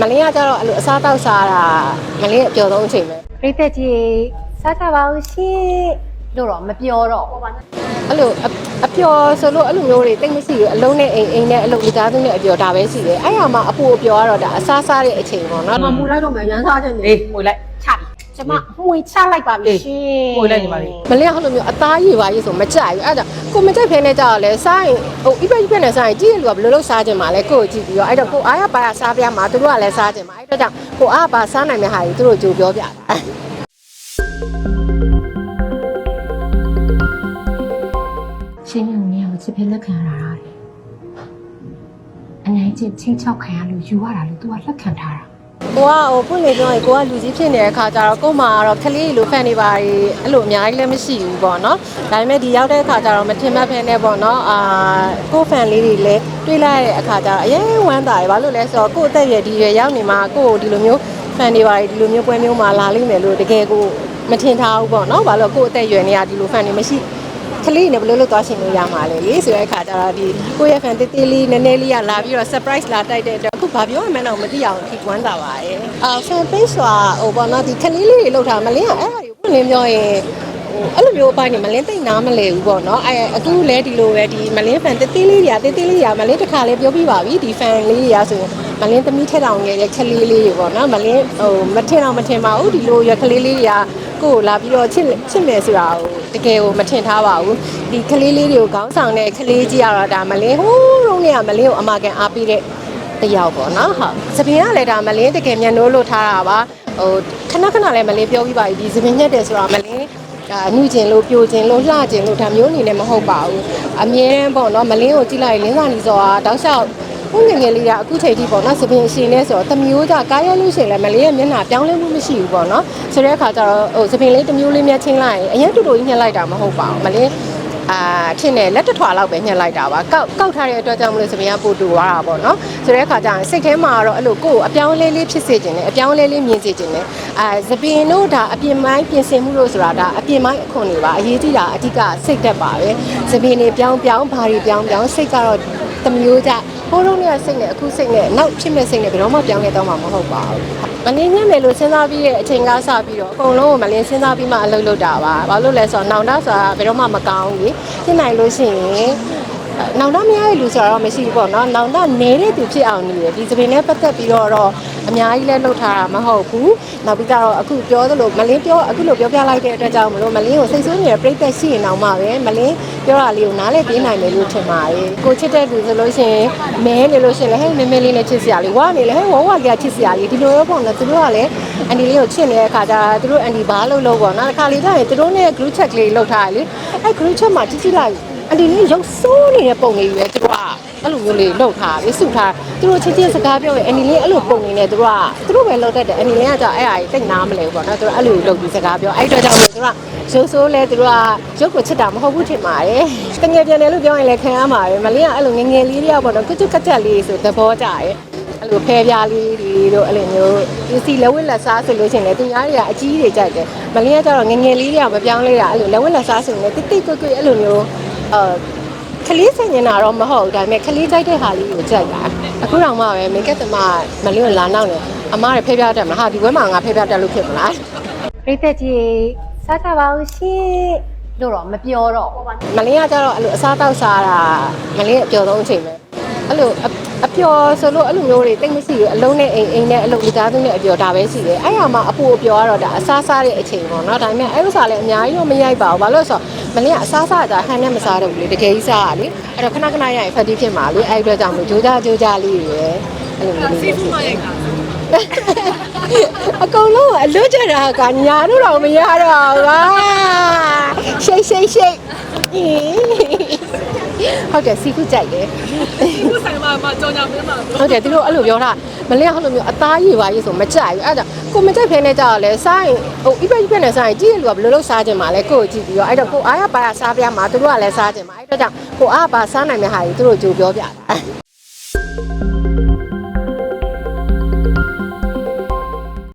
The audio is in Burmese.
မလင်းကကျတော့အဲ့လိုအစားတောက်စားတာမလင်းအပျော်ဆုံးအချိန်ပဲပြိသက်ကြီးစားကြပါဦးရှင်လို့တော့မပြောတော့အဲ့လိုအအပျော်ဆိုလို့အဲ့လိုမျိုးတွေတိတ်မရှိဘူးအလုံးနဲ့အိမ်အိမ်နဲ့အဲ့လိုမိသားစုနဲ့အပျော်ဒါပဲရှိတယ်အဲ့ရမှာအပူအပျော်ကတော့ဒါအစားစားတဲ့အချိန်ပေါ့နော်မမူလိုက်တော့မယ်ရန်စားခြင်းနေအေးငွေလိုက်ချ ကျမမှွေချလိုက်ပါပြီရှင်ပို့လိုက်ညီမလေးမလင်းကအဲ့လိုမျိုးအသားရည်ပါရေးဆိုမကြိုက်ဘူးအဲ့ဒါကိုမကြိုက်ဖဲနဲ့ကြောက်လဲစားရင်ဟိုအိပက်အိပက်နဲ့စားရင်ကြည့်ရလူကဘယ်လိုလုပ်စားခြင်းမလဲကိုကိုကြည့်ပြီးတော့အဲ့တော့ကိုအားရပါရစားပြမှာသူတို့ကလည်းစားခြင်းမအဲ့တော့ကြောင့်ကိုအားပါစားနိုင်တဲ့ဟာကြီးသူတို့ကြိုပြောပြတာချင်းမြုံနေကိုချစ်ဖဲလက်ခံရတာလေအနိုင်ချင်းချင်းချောက်ခံရလို့ယူရတာလို့ तू ကလက်ခံထားတာ ကိုကဟိုဖွင့်လေပြောရင်ကိုကလူကြီးဖြစ်နေတဲ့အခါကျတော့ကို့မှာကတော့ခလေးလိုဖန်နေပါရီအဲ့လိုအများကြီးလည်းမရှိဘူးပေါ့နော်ဒါပေမဲ့ဒီရောက်တဲ့အခါကျတော့မထင်မှတ်ဖဲနဲ့ပေါ့နော်အာကို့ဖန်လေးတွေလည်းတွေးလိုက်ရတဲ့အခါကျတော့အရင်ဝမ်းသာရယ်ဘာလို့လဲဆိုတော့ကို့အသက်အရွယ်ဒီရွယ်ရောက်နေမှာကို့ကိုဒီလိုမျိုးဖန်နေပါရီဒီလိုမျိုးပွဲမျိုးမှာလာလိမ့်မယ်လို့တကယ်ကိုမထင်ထားဘူးပေါ့နော်ဘာလို့ကို့အသက်အရွယ်နေရဒီလိုဖန်နေမရှိကလေးနဲ့ဘယ်လိုလုပ်သွားရှင်လို့ရမှာလဲလေဆိုတဲ့အခါကျတော့ဒီကိုယ့်ရဲ့ fan တေးသေးလေးနည်းနည်းလေးကလာပြီးတော့ surprise လာတိုက်တဲ့အတွက်အခု ဘာပြောရမှန်းတော့မသိအောင်ထိဝမ်းသာပါရဲ့အာ fan page ဆိုတာဟိုဘောနော်ဒီကလေးလေးတွေလောက်ထားမလင်းကအဲ့ဒါကိုဖွင့်လင်းပြောရင်ဟိုအဲ့လိုမျိုးအပိုင်းနေမလင်းသိနားမလဲဘူးပေါ့နော်အဲအခုလဲဒီလိုပဲဒီမလင်း fan တေးသေးလေးတွေကတေးသေးလေးတွေကမလင်းတစ်ခါလဲပြောပြပါပြီဒီ fan လေးတွေကဆိုရင်မလင်းသမီးထက်တောင်ငယ်တဲ့ကလေးလေးတွေပေါ့နော်မလင်းဟိုမထင်တော့မထင်ပါဘူးဒီလိုရွယ်ကလေးလေးတွေကကိုကိုလာပြီးတော့ချစ်ချစ်မယ်ဆိုတာကိုတကယ်ကိုမထင်ထားပါဘူးဒီကလေးလေးတွေကိုခေါင်းဆောင်တဲ့ကလေးကြီးကတော့ဒါမလင်းဟိုးတုန်းကမလင်းကိုအမကန်အားပေးတဲ့ တယောက်ပေါ့နော်ဟုတ်သပင်ကလည်းဒါမလင်းတကယ်မျက်နှိုးလို့ထားတာပါဟိုခဏခဏလည်းမလင်းပြောပြီးပါပြီဒီသပင်ညက်တယ်ဆိုတာမလင်းဒါနှုကျင်လို့ပြိုကျင်လို့လှကျင်လို့ဒါမျိုးအနေနဲ့မဟုတ်ပါဘူးအမြဲတမ်းပေါ့နော်မလင်းကိုကြည့်လိုက်ရင်လင်းစာနီစောကတောက်လျှောက်ဟိုငယ်ငယ်လေးကအခုချိန်ထိပေါ့နော်သပင်အရှင်နဲ့ဆိုတော့တမျိုးကြကားရလို့ရှိရင်လည်းမလေးရဲ့မျက်နှာပြောင်းလဲမှုမရှိဘူးပေါ့နော်ဆိုတဲ့အခါကျတော့ဟိုသပင်လေးတစ်မျိုးလေးမြတ်ချင်းလိုက်ရင်အရင်တူတူကြီးညှက်လိုက်တာမဟုတ်ပါဘူးမလေး အာထင်တယ်လက်တစ်ထွာလောက်ပဲညှက်လိုက်တာပါကောက်ကောက်ထားတဲ့အတွက်ကြောင့်မလို့သပင်ကပိုတူသွားတာပေါ့နော်ဆိုတဲ့အခါကျရင်စိတ်ထဲမှာတော့အဲ့လိုကိုယ်ကိုအပြောင်းလဲလေးဖြစ်စေခြင်းနဲ့အပြောင်းလဲလေးမြင်စေခြင်းနဲ့အာသပင်တို့ဒါအပြင်ပိုင်းပြင်ဆင်မှုလို့ဆိုတာဒါအပြင်ပိုင်းအခွန်တွေပါအရေးကြီးတာအဓိကစိတ်သက်ပါပဲသပင်တွေပြောင်းပြောင်းဘာတွေပြောင်းပြောင်းစိတ်ကတော့တမျိုးကြဟိုးတုန်းကစိတ်နဲ့အခုစိတ်နဲ့နောက်ဖြစ်မဲ့စိတ်နဲ့ဘယ်တော့မှပြောင်းလဲတော့မှာမဟုတ်ပါဘူး မလင်းညံ့မယ်လို့စဉ်းစားပြီးတဲ့အချိန်ကစပြီးတော့အကုန်လုံးကိုမလင်းစဉ်းစားပြီးမှအလုပ်လုပ်တာပါဘာလို့လဲဆိုတော့နောင်တဆိုတာဘယ်တော့မှမကောင်းဘူးလေဖြစ်နိုင်လို့ရှိရင်နောင်တမရတဲ့လူဆိုတော့မရှိဘူးပေါ့နော်နောင်တနေတဲ့သူဖြစ်အောင်နေတယ်ဒီသပင်နဲ့ပတ်သက်ပြီးတော့တော့ အများကြီးလဲလှုပ်ထားတာမဟုတ်ဘူးနောက်ပြီးတော့အခုပြောသလိုမလင်းပြောအခုလိုပြောပြလိုက်တဲ့အတွက်ကြောင့်မလို့မလင်းကိုစိတ်ဆိုးနေတဲ့ပြိသက်ရှိရင်တော့မှပဲမလင်းပြောတာလေးကိုနားလည်ပေးနိုင်မယ်လို့ထင်ပါတယ်ကိုချစ်တဲ့သူဆိုလို့ရှိရင်မဲနေလို့ရှိရင်လည်းဟဲ့မဲမဲလေးနဲ့ချစ်စရာလေးဝါနေလေဟဲ့ဝဝကချစ်စရာလေးဒီလိုရောပေါ့နော်သူတို့ကလည်းအန်ဒီလေးကိုချစ်နေတဲ့အခါကျတော့သူတို့အန်ဒီဘာလို့လို့ပေါ့နော်တစ်ခါလေးကျရင်သူတို့နဲ့ group chat ကလေးလှုပ်ထားတယ်လေအဲ group chat မှာကြည့်ကြည့်လိုက်အဒီလေးရုပ်ဆိုးနေတဲ့ပုံလေးပဲသူတို့က အဲ့လိုမျိုးလေးလှုပ်ထားပြီးစုထားသူတို့ချင်းချင်းစကားပြောရင်အန်ဒီလေးအဲ့လိုပုံနေနဲ့သူတို့ကသူတို့ပဲလှုပ်တတ်တယ်အန်ဒီလေးကကြောင့်အဲ့အရာကြီးတိတ်နားမလဲဘူးပေါ့နော်သူတို့အဲ့လိုလှုပ်ပြီးစကားပြောအဲ့အတွက်ကြောင့်မို့သူတို့ကရုပ်ဆိုးလဲသူတို့ကရုပ်ကိုချစ်တာမဟုတ်ဘူးထင်ပါတယ်တငယ်ပြန်တယ်လို့ပြောရင်လည်းခံရမှာပဲမလေးကအဲ့လိုငယ်ငယ်လေးတယောက်ပေါ့နော်ကွကျွတ်ကကြက်လေးဆိုသဘောကျရဲ့အဲ့လိုဖဲပြားလေးတွေတို့အဲ့လိုမျိုးဒီစီလက်ဝက်လက်စားဆိုလို့ရှိရင်လည်းသူများတွေကအကြီးတွေကြိုက်တယ်မလေးကကျတော့ငယ်ငယ်လေးတွေကမပြောင်းလဲတာအဲ့လိုလက်ဝက်လက်စားဆိုရင်လည်းတိတ်တိတ်ကွကွအဲ့လိုမျိုးအာ ခလေးစင်နေတာတော့မဟုတ်ဘူးဒါပေမဲ့ခလေးကြိုက်တဲ့ဟာလေးကိုကြိုက်တာအခုတော့မှပဲမိတ်ကတမမလေးကိုလာနောက်နေအမားရဖဲပြားတက်မလားဟာဒီဘွဲမှာငါဖဲပြားတက်လို့ဖြစ်မလားပြိသက်ကြီးစားကြပါဦးရှင်လို့တော့မပြောတော့မလင်းကကျတော့အဲ့လိုအစားတောက်စားတာမလင်းအပျော်ဆုံးအချိန်ပဲအဲ့လိုအအပျော်ဆိုလို့အဲ့လိုမျိုးတွေတိတ်မရှိဘူးအလုံးနဲ့အိမ်အိမ်နဲ့အလုံးမိသားစုနဲ့အပျော်ဒါပဲရှိတယ်အဲ့ရမှာအပူအပျော်ကတော့ဒါအစားစားတဲ့အချိန်ပေါ့နော်ဒါပေမဲ့အဲ့ဥစ္စာလည်းအများကြီးတော့မရိုက်ပါဘူးဘာလို့လဲဆိုတော့ မလင်းကအစားစားတာဟန်နဲ့မစားတော့ဘူးလေတကယ်ကြီးစားရလေအဲ့တော့ခဏခဏရရင်ဖက်တီးဖြစ်မှာလေအဲ့ဒီအတွက်ကြောင့်မို့ဂျိုးကြဂျိုးကြလေးတွေပဲအဲ့လိုမျိုးလေးစီဖူးမရိုက်တာအကုန်လုံးအလွတ်ကြတာကညာတို့တော့မရတော့ပါရှိတ်ရှိတ်ရှိတ်ဟုတ်တယ်စီခုကြိုက်တယ်ခုဆိုင်မှာမှာကြောင်ကြောင်မင်းမှာဟုတ်တယ်သူတို့အဲ့လိုပြောတာ မလင်းကအဲ့လိုမျိုးအသားရည်ပါရေးဆိုမကြိုက်ဘူးအဲ့ဒါကိုမကြိုက်ဖဲနဲ့ကြောက်လဲစားရင်ဟိုအိပက်အိပက်နဲ့စားရင်ကြည့်ရလူကဘယ်လိုလုပ်စားခြင်းမလဲကိုကိုကြည့်ပြီးတော့အဲ့တော့ကိုအားရပါရစားပြမှာသူတို့ကလည်းစားခြင်းမှာအဲ့တော့ကြောင့်ကိုအားပါစားနိုင်တဲ့ဟာကြီးသူတို့ကြိုပြောပြတာ